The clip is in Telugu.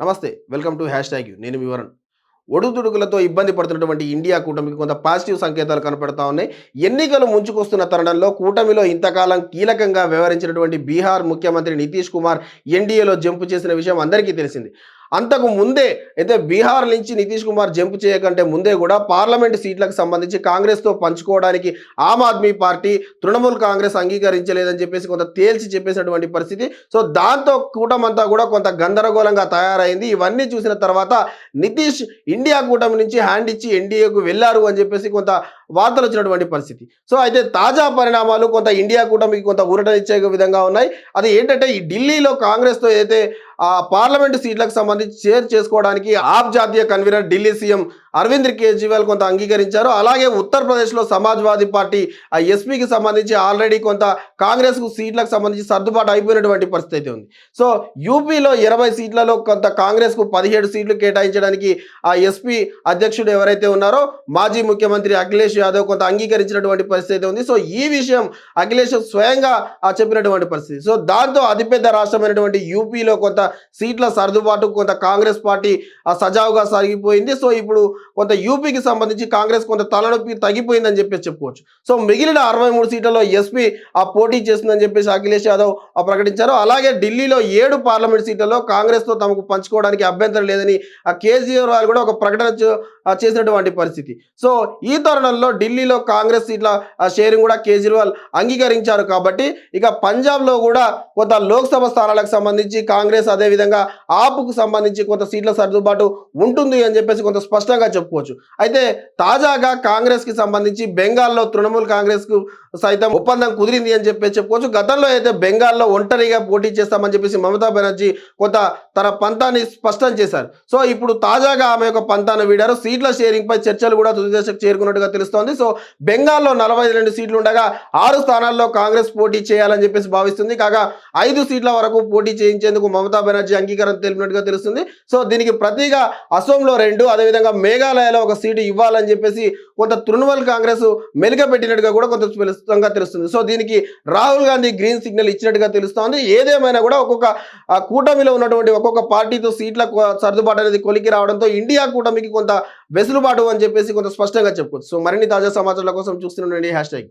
నమస్తే welcome to hashtag you. నేను వివరణ్ ఒడుదుడుకులతో ఇబ్బంది పడుతున్నటువంటి ఇండియా కూటమికి కొంత పాజిటివ్ సంకేతాలు కనపడతా ఉన్నాయి. ఎన్నికలు ముంచుకొస్తున్న తరుణంలో కూటమిలో ఇంతకాలం కీలకంగా వ్యవహరించినటువంటి బీహార్ ముఖ్యమంత్రి నితీష్ కుమార్ ఎన్డీఏలో జంపు చేసిన విషయం అందరికీ తెలిసింది. అంతకు ముందే అయితే బీహార్ నుంచి నితీష్ కుమార్ జంపు చేయకంటే ముందే కూడా పార్లమెంట్ సీట్లకు సంబంధించి కాంగ్రెస్తో పంచుకోవడానికి ఆమ్ ఆద్మీ పార్టీ తృణమూల్ కాంగ్రెస్ అంగీకరించలేదని చెప్పేసి కొంత తేల్చి చెప్పేసినటువంటి పరిస్థితి. సో దాంతో కూటమంతా కూడా కొంత గందరగోళంగా తయారైంది. ఇవన్నీ చూసిన తర్వాత నితీష్ ఇండియా కూటమి నుంచి హ్యాండ్ ఇచ్చి ఎన్డీఏకు వెళ్ళారు అని చెప్పేసి కొంత వార్తలు వచ్చినటువంటి పరిస్థితి. సో అయితే తాజా పరిణామాలు కొంత ఇండియా కూటమికి కొంత ఊరటనిచ్చే విధంగా ఉన్నాయి. అది ఏంటంటే ఈ ఢిల్లీలో కాంగ్రెస్తో ఏదైతే ఆ పార్లమెంటు సీట్లకు సంబంధించి షేర్ చేసుకోవడానికి ఆప్ జాతీయ కన్వీనర్ ఢిల్లీ సీఎం అరవింద్ కేజ్రీవాల్ కొంత అంగీకరించారు. అలాగే ఉత్తరప్రదేశ్లో సమాజ్వాదీ పార్టీ ఆ ఎస్పీకి సంబంధించి ఆల్రెడీ కొంత కాంగ్రెస్కు సీట్లకు సంబంధించి సర్దుబాటు అయిపోయినటువంటి పరిస్థితి అయితే ఉంది. సో యూపీలో ఇరవై సీట్లలో కొంత కాంగ్రెస్కు పదిహేడు సీట్లు కేటాయించడానికి ఆ ఎస్పీ అధ్యక్షుడు ఎవరైతే ఉన్నారో మాజీ ముఖ్యమంత్రి అఖిలేష్ యాదవ్ కొంత అంగీకరించినటువంటి పరిస్థితి అయితే ఉంది. సో ఈ విషయం అఖిలేష్ స్వయంగా ఆ చెప్పినటువంటి పరిస్థితి. సో దాంతో అతిపెద్ద రాష్ట్రమైనటువంటి యూపీలో కొంత సీట్ల సర్దుబాటు కొంత కాంగ్రెస్ పార్టీ ఆ సజావుగా సాగిపోయింది. సో ఇప్పుడు కొంత యూపీకి సంబంధించి కాంగ్రెస్ కొంత తలనొప్పి తగ్గిపోయిందని చెప్పేసి చెప్పుకోవచ్చు. సో మిగిలిన అరవై మూడు సీట్లలో ఎస్పీ ఆ పోటీ చేస్తుందని చెప్పేసి అఖిలేష్ యాదవ్ ప్రకటించారు. అలాగే ఢిల్లీలో ఏడు పార్లమెంట్ సీట్లలో కాంగ్రెస్తో తమకు పంచుకోవడానికి అభ్యంతరం లేదని ఆ కేజ్రీవాల్ కూడా ఒక ప్రకటన చేసినటువంటి పరిస్థితి. సో ఈ తరుణంలో ఢిల్లీలో కాంగ్రెస్ సీట్ల షేరింగ్ కూడా కేజ్రీవాల్ అంగీకరించారు కాబట్టి ఇక పంజాబ్లో కూడా కొంత లోక్సభ స్థానాలకు సంబంధించి కాంగ్రెస్ అదేవిధంగా ఆపుకు సంబంధించి కొంత సీట్ల సర్దుబాటు ఉంటుంది అని చెప్పేసి కొంత స్పష్టంగా చెప్పుకోవచ్చు. అయితే తాజాగా కాంగ్రెస్కి సంబంధించి బెంగాల్లో తృణమూల్ కాంగ్రెస్కు సైతం ఒప్పందం కుదిరింది అని చెప్పేసి చెప్పుకోవచ్చు. గతంలో అయితే బెంగాల్లో ఒంటరిగా పోటీ చేస్తామని చెప్పేసి మమతా బెనర్జీ కొంత తన పంతాన్ని స్పష్టం చేశారు. సో ఇప్పుడు తాజాగా ఆమె యొక్క పంతాన్ని వీడారు. సీట్ల షేరింగ్ పై చర్చలు కూడా తుది దశకు చేరుకున్నట్టుగా తెలుస్తోంది. సో బెంగాల్లో నలభై రెండు సీట్లు ఉండగా ఆరు స్థానాల్లో కాంగ్రెస్ పోటీ చేయాలని చెప్పేసి భావిస్తుంది. కాగా ఐదు సీట్ల వరకు పోటీ చేయించేందుకు మమతా బెనర్జీ అంగీకారం తెలిపినట్టుగా తెలుస్తుంది. సో దీనికి ప్రతిగా అసోంలో రెండు అదేవిధంగా మేఘాలయలో ఒక సీటు ఇవ్వాలని చెప్పేసి కొంత తృణమూల్ కాంగ్రెస్ మెలిక పెట్టినట్టుగా కూడా కొంత స్పష్టంగా తెలుస్తుంది. సో దీనికి రాహుల్ గాంధీ గ్రీన్ సిగ్నల్ ఇచ్చినట్టుగా తెలుస్తోంది. ఏదేమైనా కూడా ఒక్కొక్క కూటమిలో ఉన్నటువంటి ఒక్కొక్క పార్టీతో సీట్ల సర్దుబాటు అనేది కొలికి రావడంతో ఇండియా కూటమికి కొంత వెసులుబాటు అని చెప్పేసి కొంత స్పష్టంగా చెప్పుకోవచ్చు. సో మరిన్ని తాజా సమాచారాల కోసం చూస్తుండండి హ్యాష్ ట్యాగ్